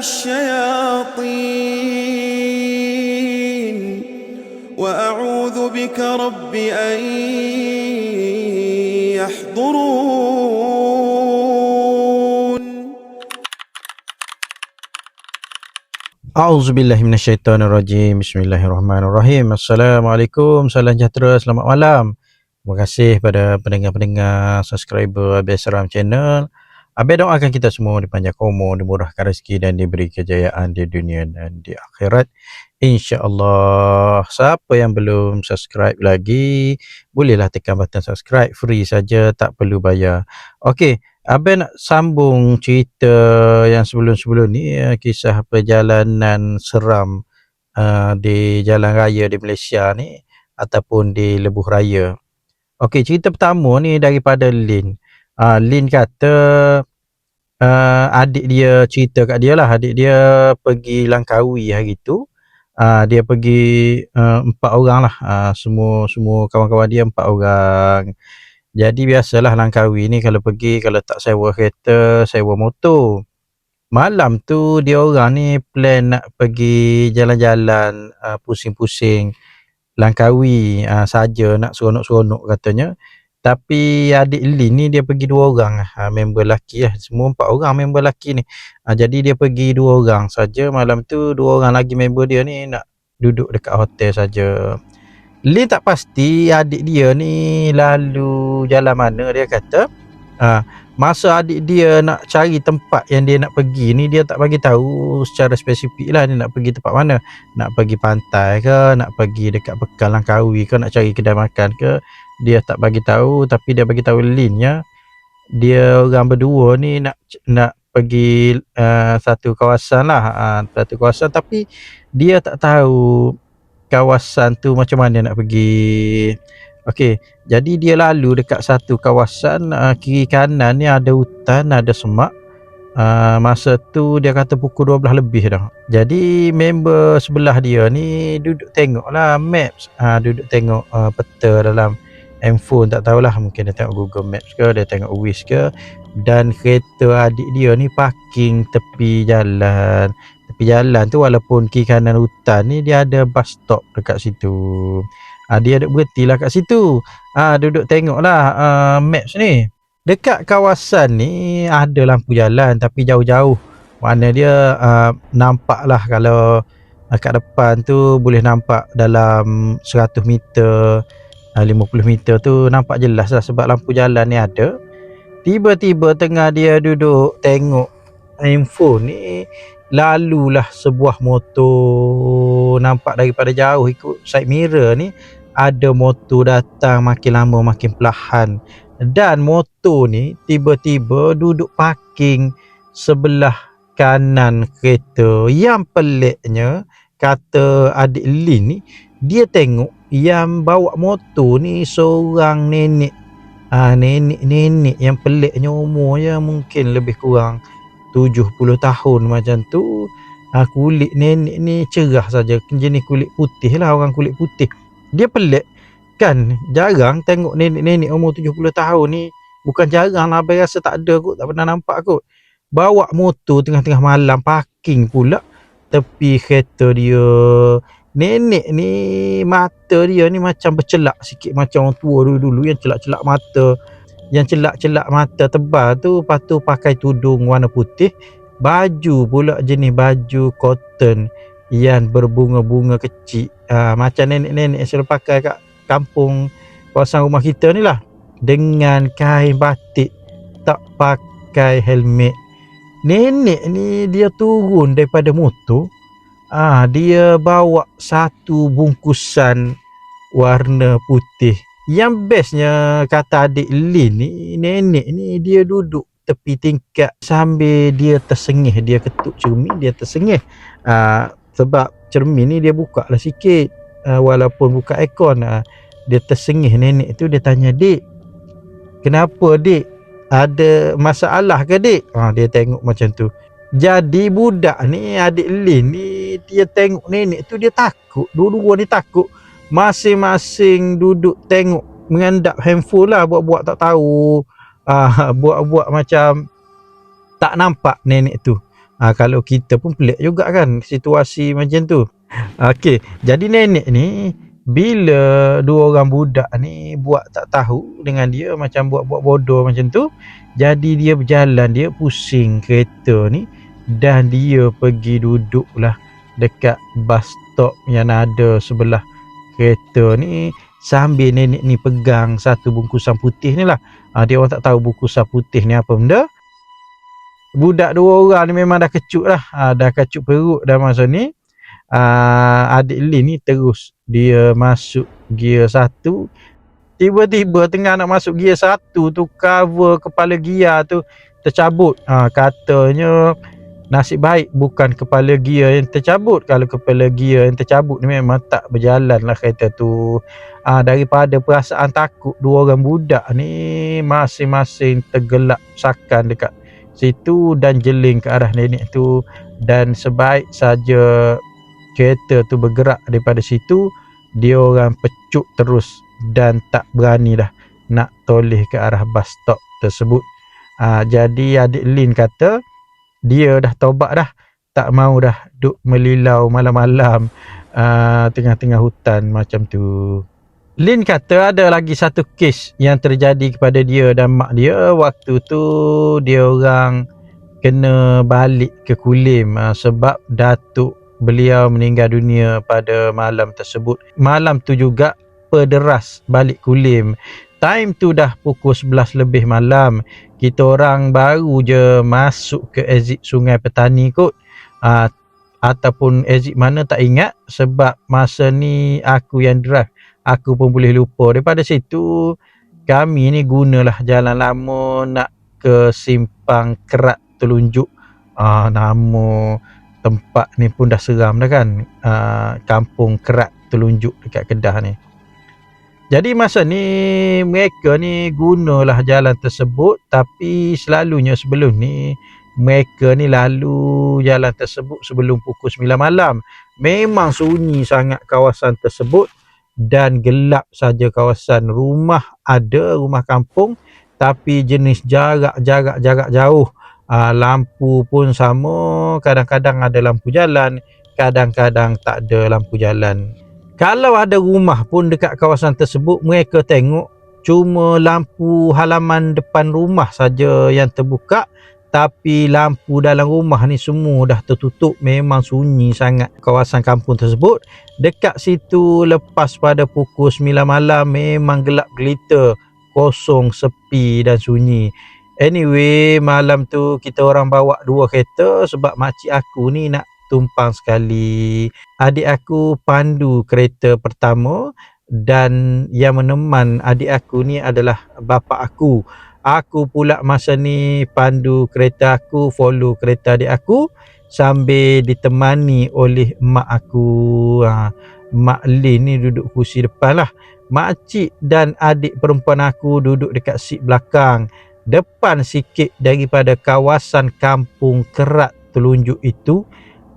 الشياطين وأعوذ بك رب أن يحضرون A'udzubillahi minasyaitonirrajim. Bismillahirrahmanirrahim. Assalamualaikum. Salam sejahtera. Selamat malam. Terima kasih pada pendengar-pendengar, subscriber Abel Seram Channel. Abel doakan kita semua dipanjangkan umur, dimurahkan rezeki dan diberi kejayaan di dunia dan di akhirat. InsyaAllah. Siapa yang belum subscribe lagi, bolehlah tekan button subscribe. Free saja, tak perlu bayar. Okey, Abel nak sambung cerita yang sebelum-sebelum ni, eh, kisah perjalanan seram uh, di jalan raya di Malaysia ni ataupun di Lebuh Raya. Okey, cerita pertama ni daripada Lin. Uh, Lin kata uh, adik dia cerita kat dia lah. Adik dia pergi Langkawi hari tu. Uh, dia pergi uh, empat orang lah. Uh, semua semua kawan-kawan dia empat orang. Jadi biasalah Langkawi ni kalau pergi kalau tak sewa kereta, sewa motor. Malam tu dia orang ni plan nak pergi jalan-jalan uh, pusing-pusing Langkawi uh, saja nak seronok-seronok katanya. Tapi adik Lin ni dia pergi dua orang uh, member lelaki lah. Semua empat orang member lelaki ni. Uh, jadi dia pergi dua orang saja malam tu dua orang lagi member dia ni nak duduk dekat hotel saja. Lin tak pasti adik dia ni lalu jalan mana dia kata. Uh, masa adik dia nak cari tempat yang dia nak pergi ni dia tak bagi tahu secara spesifik lah dia nak pergi tempat mana. Nak pergi pantai ke, nak pergi dekat Bekal Langkawi ke, nak cari kedai makan ke. Dia tak bagi tahu tapi dia bagi tahu Lin ya. Dia orang berdua ni nak nak pergi uh, satu kawasan lah, uh, satu kawasan tapi dia tak tahu kawasan tu macam mana nak pergi. Okey, jadi dia lalu dekat satu kawasan uh, kiri kanan ni ada hutan, ada semak. Uh, masa tu dia kata pukul 12 lebih dah. Jadi member sebelah dia ni duduk tengok lah maps. Uh, duduk tengok uh, peta dalam handphone tak tahulah mungkin dia tengok Google Maps ke dia tengok Waze ke. Dan kereta adik dia ni parking tepi jalan. Tepi jalan tu walaupun kiri kanan hutan ni dia ada bus stop dekat situ. Ha, dia ada berhenti lah kat situ. Ha, duduk tengok lah uh, maps ni. Dekat kawasan ni ada lampu jalan tapi jauh-jauh. Mana dia uh, nampak lah kalau uh, kat depan tu boleh nampak dalam 100 meter 50 meter tu nampak jelas lah sebab lampu jalan ni ada. Tiba-tiba tengah dia duduk tengok handphone ni lalulah sebuah motor nampak daripada jauh ikut side mirror ni ada motor datang makin lama makin perlahan. Dan motor ni tiba-tiba duduk parking sebelah kanan kereta. Yang peliknya kata adik Lin ni dia tengok yang bawa motor ni seorang nenek. Ah nenek-nenek yang peliknya umurnya mungkin lebih kurang 70 tahun macam tu. Ah kulit nenek ni cerah saja. Jenis kulit putih lah orang kulit putih. Dia pelik. Kan jarang tengok nenek-nenek umur 70 tahun ni. Bukan jarang lah abang rasa tak ada kot tak pernah nampak kot. Bawa motor tengah-tengah malam parking pula. Tepi kereta dia nenek ni mata dia ni macam bercelak sikit. Macam orang tua dulu-dulu yang celak-celak mata. Yang celak-celak mata tebal tu lepas tu pakai tudung warna putih. Baju pula jenis baju cotton yang berbunga-bunga kecil. Ha, macam nenek-nenek selalu pakai kat kampung kawasan rumah kita ni lah. Dengan kain batik tak pakai helmet. Nenek ni dia turun daripada motor Ah, dia bawa satu bungkusan warna putih. Yang bestnya kata adik Lin ni, nenek ni dia duduk tepi tingkat sambil dia tersengih, dia ketuk cermin, dia tersengih. Ah, sebab cermin ni dia buka lah sikit. Ah, walaupun buka aircon, ah, dia tersengih nenek tu dia tanya, "Dik, kenapa dik? Ada masalah ke dik?" Ah, dia tengok macam tu. Jadi budak ni adik Lin ni dia tengok nenek tu dia takut. Dua-dua ni takut. Masing-masing duduk tengok mengendap handphone lah buat-buat tak tahu. Ah buat-buat macam tak nampak nenek tu. ha, kalau kita pun pelik juga kan situasi macam tu Okey, jadi nenek ni bila dua orang budak ni buat tak tahu dengan dia macam buat-buat bodoh macam tu jadi dia berjalan dia pusing kereta ni dan dia pergi duduklah dekat bus stop yang ada sebelah kereta ni. Sambil nenek ni pegang satu bungkusan putih ni lah. Ha, dia orang tak tahu bungkusan putih ni apa benda. Budak dua orang ni memang dah kecut lah. Ha, dah kecut perut dah masa ni. Uh, adik Lin ni terus dia masuk gear satu. Tiba-tiba tengah nak masuk gear satu tu cover kepala gear tu tercabut. Uh, katanya nasib baik bukan kepala gear yang tercabut. Kalau kepala gear yang tercabut ni memang tak berjalan lah kereta tu. Uh, daripada perasaan takut dua orang budak ni masing-masing tergelak sakan dekat situ dan jeling ke arah nenek tu. Dan sebaik saja kereta tu bergerak daripada situ dia orang pecut terus dan tak berani dah nak toleh ke arah bus stop tersebut. Ha, jadi adik Lin kata dia dah tobat dah tak mau dah duk melilau malam-malam uh, tengah-tengah hutan macam tu Lin kata ada lagi satu kes yang terjadi kepada dia dan mak dia waktu tu dia orang kena balik ke Kulim uh, sebab datuk beliau meninggal dunia pada malam tersebut. Malam tu juga pederas balik Kulim. Time tu dah pukul 11 lebih malam. Kita orang baru je masuk ke exit Sungai Petani kot. Uh, ataupun exit mana tak ingat sebab masa ni aku yang drive. Aku pun boleh lupa. Daripada situ kami ni gunalah jalan lama nak ke simpang kerat telunjuk. Uh, nama tempat ni pun dah seram dah kan uh, kampung kerat telunjuk dekat Kedah ni jadi masa ni mereka ni gunalah jalan tersebut tapi selalunya sebelum ni mereka ni lalu jalan tersebut sebelum pukul 9 malam. Memang sunyi sangat kawasan tersebut dan gelap saja kawasan. Rumah ada rumah kampung tapi jenis jarak-jarak jarak jauh uh, lampu pun sama. Kadang-kadang ada lampu jalan kadang-kadang tak ada lampu jalan kalau ada rumah pun dekat kawasan tersebut mereka tengok cuma lampu halaman depan rumah saja yang terbuka tapi lampu dalam rumah ni semua dah tertutup. Memang sunyi sangat kawasan kampung tersebut. Dekat situ lepas pada pukul 9 malam memang gelap gelita kosong sepi dan sunyi. Anyway, malam tu kita orang bawa dua kereta sebab makcik aku ni nak tumpang sekali. Adik aku pandu kereta pertama dan yang meneman adik aku ni adalah bapa aku. Aku pula masa ni pandu kereta aku, follow kereta adik aku sambil ditemani oleh mak aku. Ha, mak Lin ni duduk kursi depan lah. Makcik dan adik perempuan aku duduk dekat seat belakang depan sikit daripada kawasan kampung kerat telunjuk itu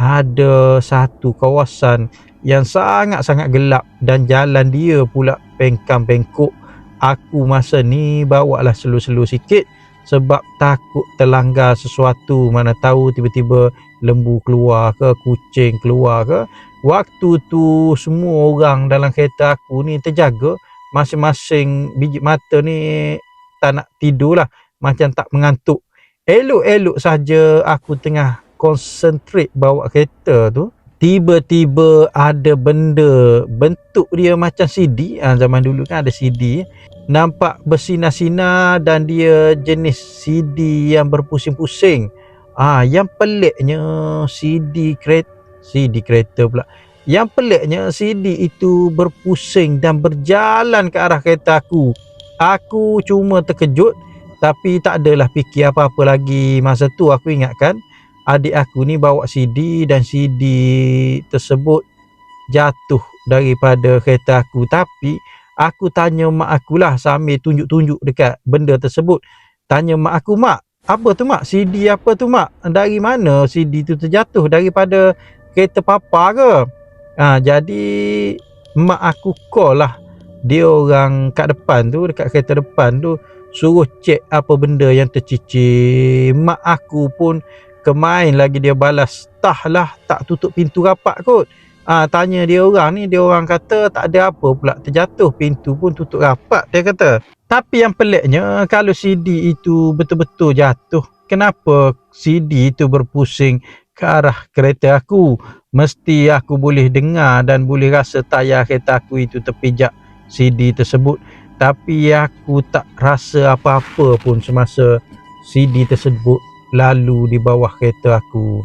ada satu kawasan yang sangat-sangat gelap dan jalan dia pula pengkam bengkok aku masa ni bawa lah selu-selu sikit sebab takut terlanggar sesuatu. Mana tahu tiba-tiba lembu keluar ke kucing keluar ke. Waktu tu semua orang dalam kereta aku ni terjaga. Masing-masing biji mata ni tak nak tidur lah macam tak mengantuk. Elok-elok saja aku tengah concentrate bawa kereta tu tiba-tiba ada benda bentuk dia macam CD ha, zaman dulu kan ada CD nampak bersinar-sinar dan dia jenis CD yang berpusing-pusing. Ah ha, yang peliknya CD kereta CD kereta pula. Yang peliknya CD itu berpusing dan berjalan ke arah kereta aku. Aku cuma terkejut tapi tak adalah fikir apa-apa lagi masa tu aku ingatkan adik aku ni bawa CD dan CD tersebut jatuh daripada kereta aku. Tapi aku tanya mak aku lah sambil tunjuk-tunjuk dekat benda tersebut. Tanya mak aku mak apa tu mak? CD apa tu mak? Dari mana CD tu terjatuh daripada kereta papa ke? Ha, jadi mak aku call lah. Dia orang kat depan tu dekat kereta depan tu suruh cek apa benda yang tercicir. Mak aku pun kemain lagi dia balas tah lah tak tutup pintu rapat kot. Ah tanya dia orang ni dia orang kata tak ada apa pula terjatuh pintu pun tutup rapat dia kata. Tapi yang peliknya kalau CD itu betul-betul jatuh kenapa CD itu berpusing ke arah kereta aku? Mesti aku boleh dengar dan boleh rasa tayar kereta aku itu terpijak CD tersebut. Tapi aku tak rasa apa-apa pun semasa CD tersebut lalu di bawah kereta aku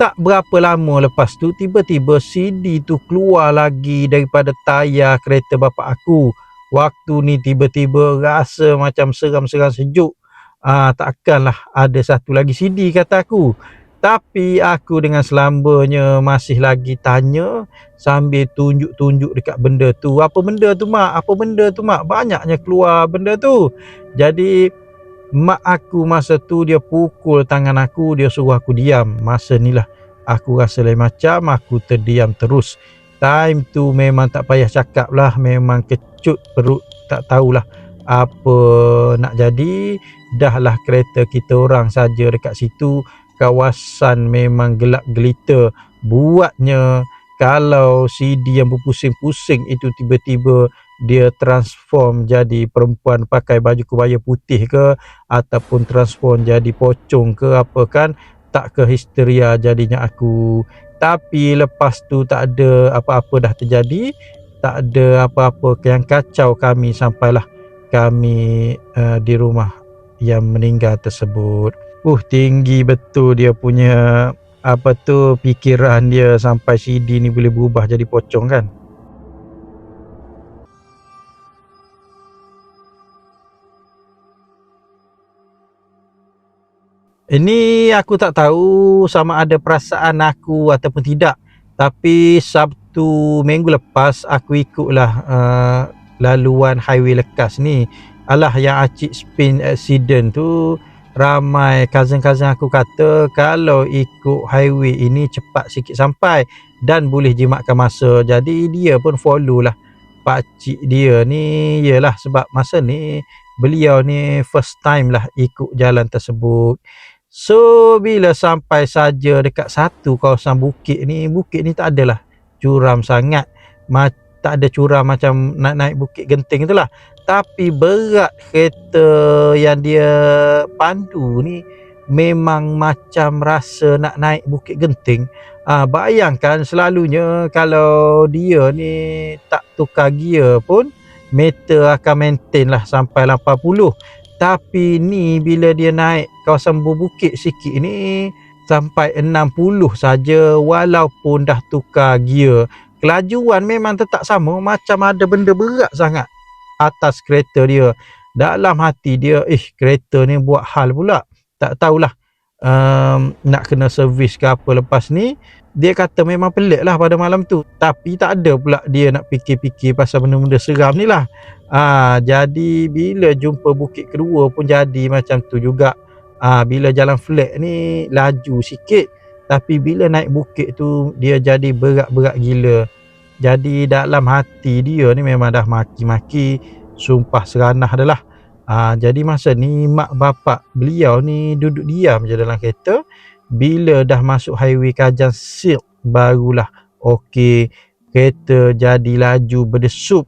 tak berapa lama lepas tu tiba-tiba CD tu keluar lagi daripada tayar kereta bapa aku. Waktu ni tiba-tiba rasa macam seram-seram sejuk. Ah takkanlah ada satu lagi CD kata aku. Tapi aku dengan selambanya masih lagi tanya sambil tunjuk-tunjuk dekat benda tu. Apa benda tu mak? Apa benda tu mak? Banyaknya keluar benda tu. Jadi mak aku masa tu dia pukul tangan aku dia suruh aku diam. Masa ni lah aku rasa lain macam aku terdiam terus. Time tu memang tak payah cakap lah memang kecut perut tak tahulah apa nak jadi. Dah lah kereta kita orang saja dekat situ. Kawasan memang gelap gelita. Buatnya kalau CD yang berpusing-pusing itu tiba-tiba dia transform jadi perempuan pakai baju kebaya putih ke ataupun transform jadi pocong ke apa kan tak ke histeria jadinya aku. Tapi lepas tu tak ada apa-apa dah terjadi tak ada apa-apa yang kacau kami sampailah kami uh, di rumah yang meninggal tersebut. Uh tinggi betul dia punya apa tu fikiran dia sampai CD ni boleh berubah jadi pocong kan Ini aku tak tahu sama ada perasaan aku ataupun tidak. Tapi Sabtu minggu lepas aku ikutlah uh, laluan highway lekas ni. Alah yang acik spin accident tu ramai cousin-cousin aku kata kalau ikut highway ini cepat sikit sampai dan boleh jimatkan masa. Jadi dia pun follow lah pak cik dia ni yalah sebab masa ni beliau ni first time lah ikut jalan tersebut. So bila sampai saja dekat satu kawasan bukit ni, bukit ni tak adalah curam sangat. Ma- tak ada curam macam nak naik bukit genting tu lah. Tapi berat kereta yang dia pandu ni memang macam rasa nak naik bukit genting. Ha, bayangkan selalunya kalau dia ni tak tukar gear pun meter akan maintain lah sampai 80 tapi ni bila dia naik kawasan berbukit sikit ni sampai 60 saja walaupun dah tukar gear. Kelajuan memang tetap sama macam ada benda berat sangat atas kereta dia. Dalam hati dia eh kereta ni buat hal pula. Tak tahulah um, nak kena servis ke apa lepas ni dia kata memang pelik lah pada malam tu. Tapi tak ada pula dia nak fikir-fikir pasal benda-benda seram ni lah Ah, jadi bila jumpa bukit kedua pun jadi macam tu juga. Ah, bila jalan flat ni laju sikit tapi bila naik bukit tu dia jadi berat-berat gila. Jadi dalam hati dia ni memang dah maki-maki sumpah seranah dah lah. Ah, jadi masa ni mak bapak beliau ni duduk diam je dalam kereta. Bila dah masuk highway Kajan Silk barulah okey kereta jadi laju berdesup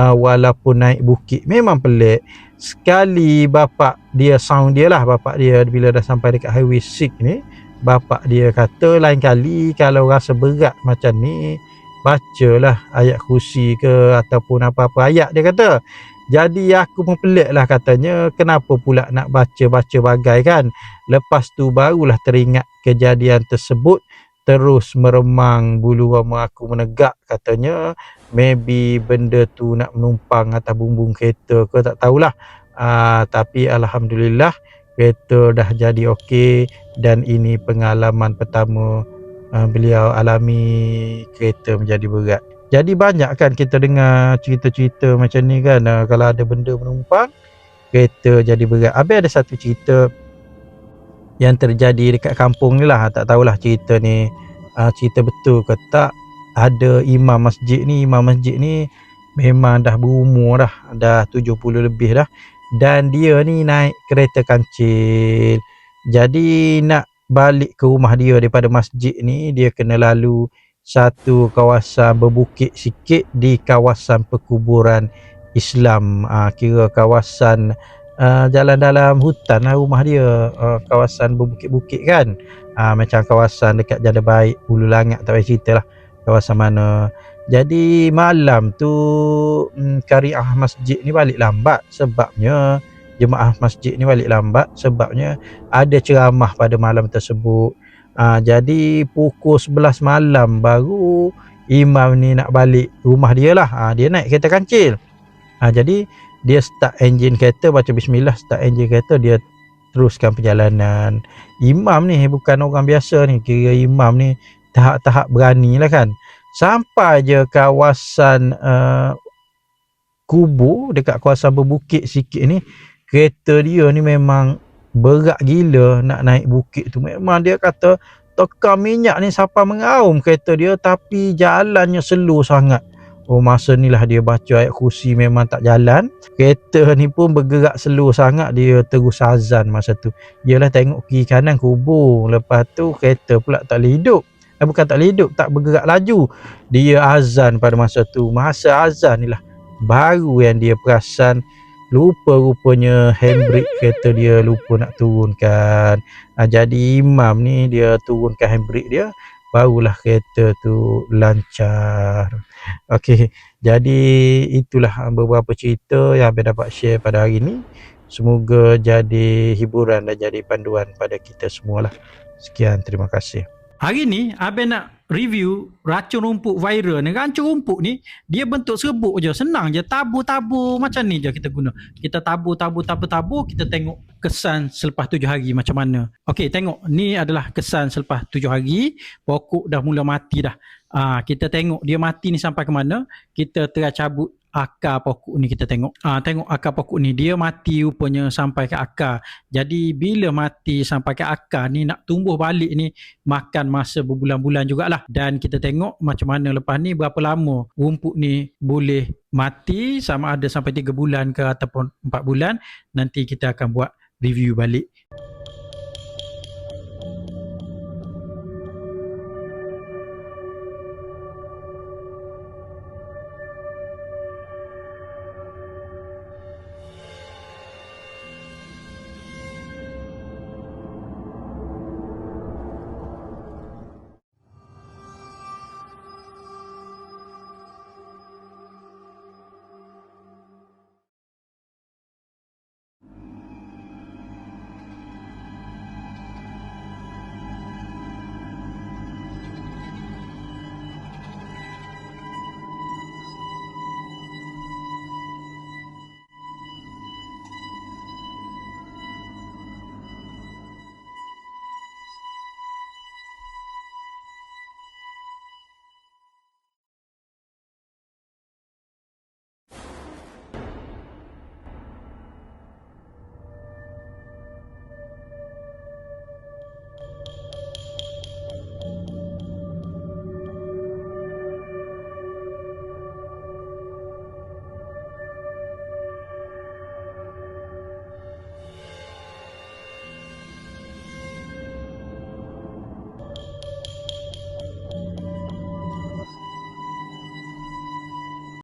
uh, walaupun naik bukit memang pelik. Sekali bapak dia sound dia lah bapak dia bila dah sampai dekat highway 6 ni bapak dia kata lain kali kalau rasa berat macam ni bacalah ayat kursi ke ataupun apa-apa ayat dia kata. Jadi aku pun pelik lah katanya kenapa pula nak baca-baca bagai kan? Lepas tu barulah teringat kejadian tersebut terus meremang bulu roma aku menegak katanya maybe benda tu nak menumpang atas bumbung kereta ke tak tahulah. Uh, tapi Alhamdulillah kereta dah jadi okey dan ini pengalaman pertama uh, beliau alami kereta menjadi berat. Jadi banyak kan kita dengar cerita-cerita macam ni kan? Uh, kalau ada benda menumpang kereta jadi berat. Habis ada satu cerita yang terjadi dekat kampung ni lah. Tak tahulah cerita ni uh, cerita betul ke tak ada imam masjid ni imam masjid ni memang dah berumur dah dah 70 lebih dah. Dan dia ni naik kereta kancil. Jadi nak balik ke rumah dia daripada masjid ni dia kena lalu satu kawasan berbukit sikit di kawasan perkuburan Islam. Uh, kira kawasan uh, jalan dalam hutan lah rumah dia. Uh, kawasan berbukit-bukit kan? Uh, macam kawasan dekat Jada Baik Ulu Langat tak payah cerita lah kawasan mana jadi malam tu um, kariah masjid ni balik lambat sebabnya jemaah masjid ni balik lambat sebabnya ada ceramah pada malam tersebut Ha, jadi pukul 11 malam baru imam ni nak balik rumah dia lah. Ha, dia naik kereta kancil. Ha, jadi dia start enjin kereta baca bismillah start enjin kereta dia teruskan perjalanan. Imam ni bukan orang biasa ni. Kira imam ni tahap-tahap berani lah kan. Sampai je kawasan uh, kubur dekat kawasan berbukit sikit ni. Kereta dia ni memang berat gila nak naik bukit tu memang dia kata teka minyak ni siapa mengaum kereta dia tapi jalannya slow sangat oh masa ni lah dia baca ayat kursi memang tak jalan kereta ni pun bergerak slow sangat dia terus azan masa tu ialah tengok kiri kanan kubur lepas tu kereta pula tak boleh hidup eh, bukan tak boleh hidup tak bergerak laju. Dia azan pada masa tu. Masa azan ni lah baru yang dia perasan lupa rupanya handbrake kereta dia lupa nak turunkan. Ha, jadi imam ni dia turunkan handbrake dia barulah kereta tu lancar. Okey, jadi itulah beberapa cerita yang saya dapat share pada hari ini semoga jadi hiburan dan jadi panduan pada kita semualah. Sekian terima kasih Hari ni Abang nak review racun rumput viral ni. Racun rumput ni dia bentuk serbuk je. Senang je. Tabur-tabur macam ni je kita guna. Kita tabur-tabur-tabur-tabur. Kita tengok kesan selepas tujuh hari macam mana. Okey tengok. Ni adalah kesan selepas tujuh hari. Pokok dah mula mati dah. Ah, kita tengok dia mati ni sampai ke mana. Kita tengah cabut akar pokok ni kita tengok. Ah tengok akar pokok ni dia mati rupanya sampai ke akar. Jadi bila mati sampai ke akar ni nak tumbuh balik ni makan masa berbulan-bulan jugalah. Dan kita tengok macam mana lepas ni berapa lama rumput ni boleh mati sama ada sampai 3 bulan ke ataupun 4 bulan nanti kita akan buat review balik.